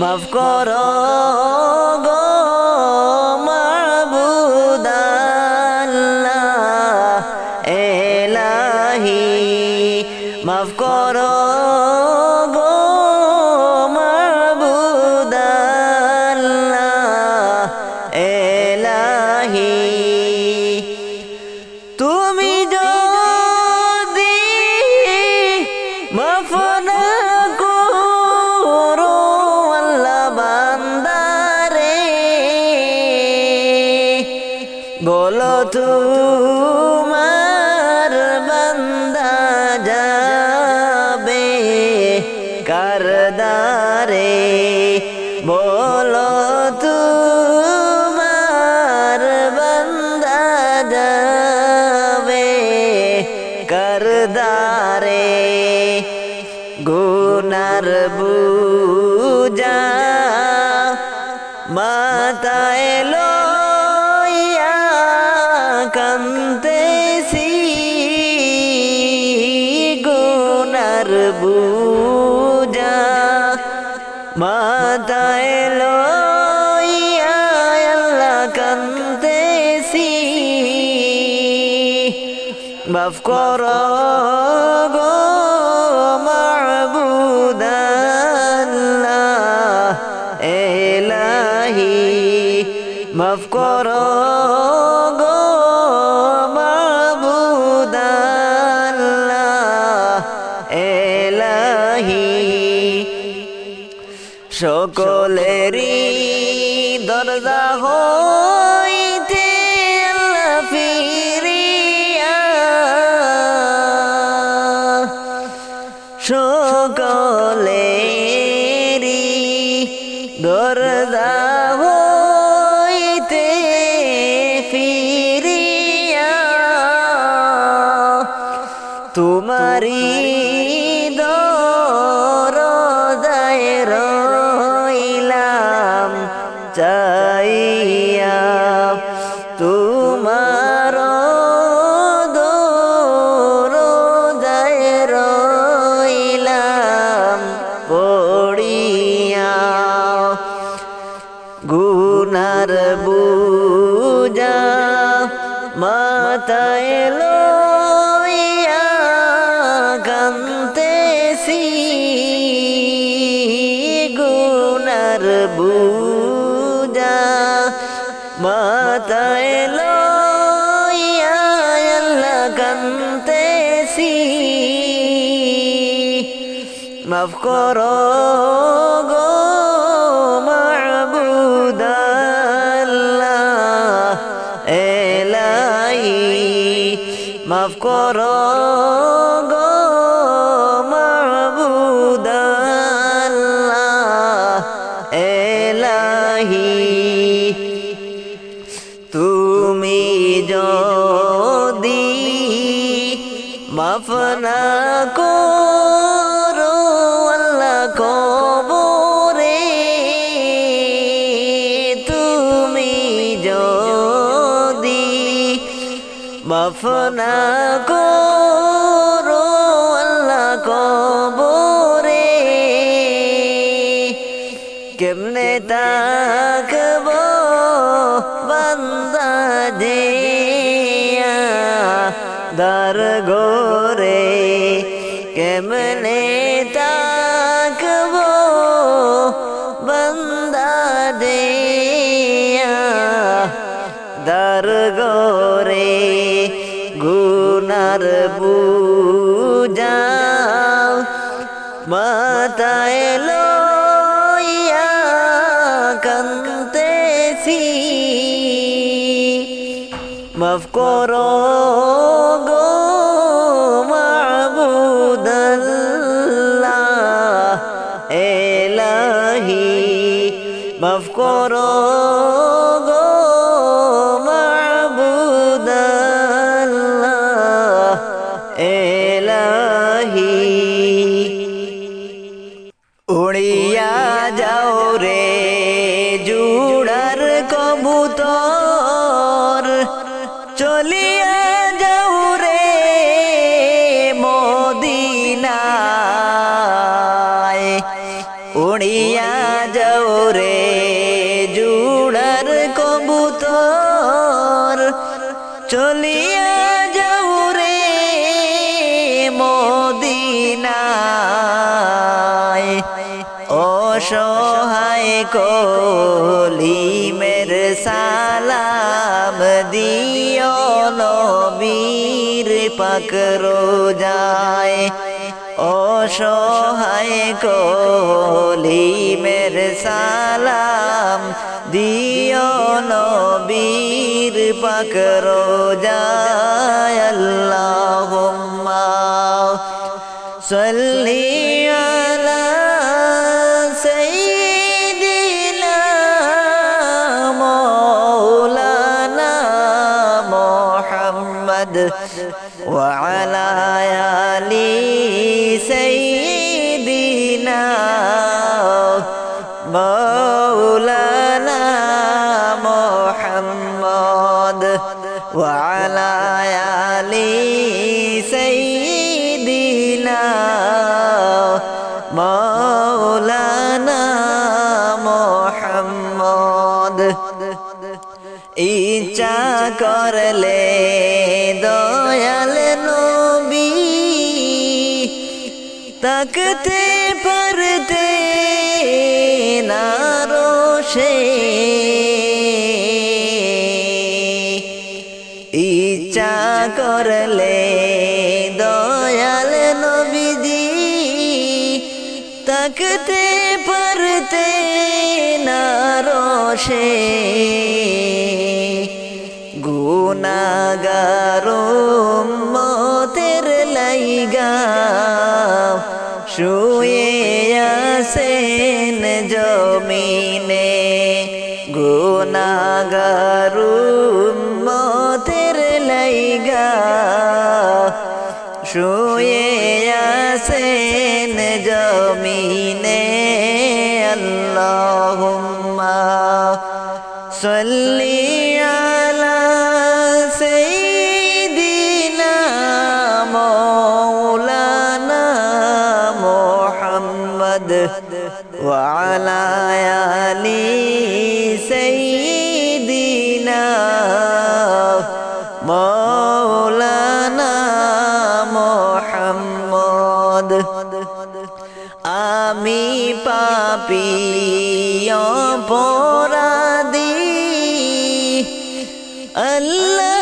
মাফ কর। বলো তোমার বান্দা যাবে কারদারে। বলো তোমার বান্দা যাবে করদারে। গুনার বুজা মাতায় মাফ সকলেরই দরজা হইতে ফিরিয়া তোমারি দরজায় রইলাম চাইয়া মাফ করো গো মাবুদাল্লাহ। এলাই মাফ করো গো মাবুদাল্লাহ। এলাহি তুমি যদি মাফ না করো মাফ করো গো মাবুদাল্লাহ এলাহি মাফ করো গো মাবুদাল্লাহ এলাহি চলিয়া যাও রে মদিনায়। অসহায় কলিমের সালাম দিও নবীর পাকরো যায় অসহায় কলিমের সালাম দিও নবীর كرباك اللهم صلي على سيدنا مولانا محمد وعلى يا وعلى آل سيدنا مولانا محمد ইচ্ছা করলে দয়াল নবী তাকতে পারতে না রোষে করলে দয়াল নবীজি তাকতে পারতে না রোষে গুনাগারো মতের লাইগা শুয়ে আসেন জমিনে। গুনাগারু وعلى آل سيدنا مولانا محمد আমি পাপি অপরাধী আল্লাহ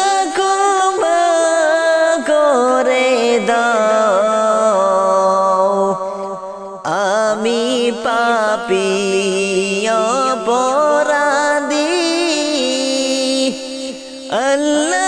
আল্লাহ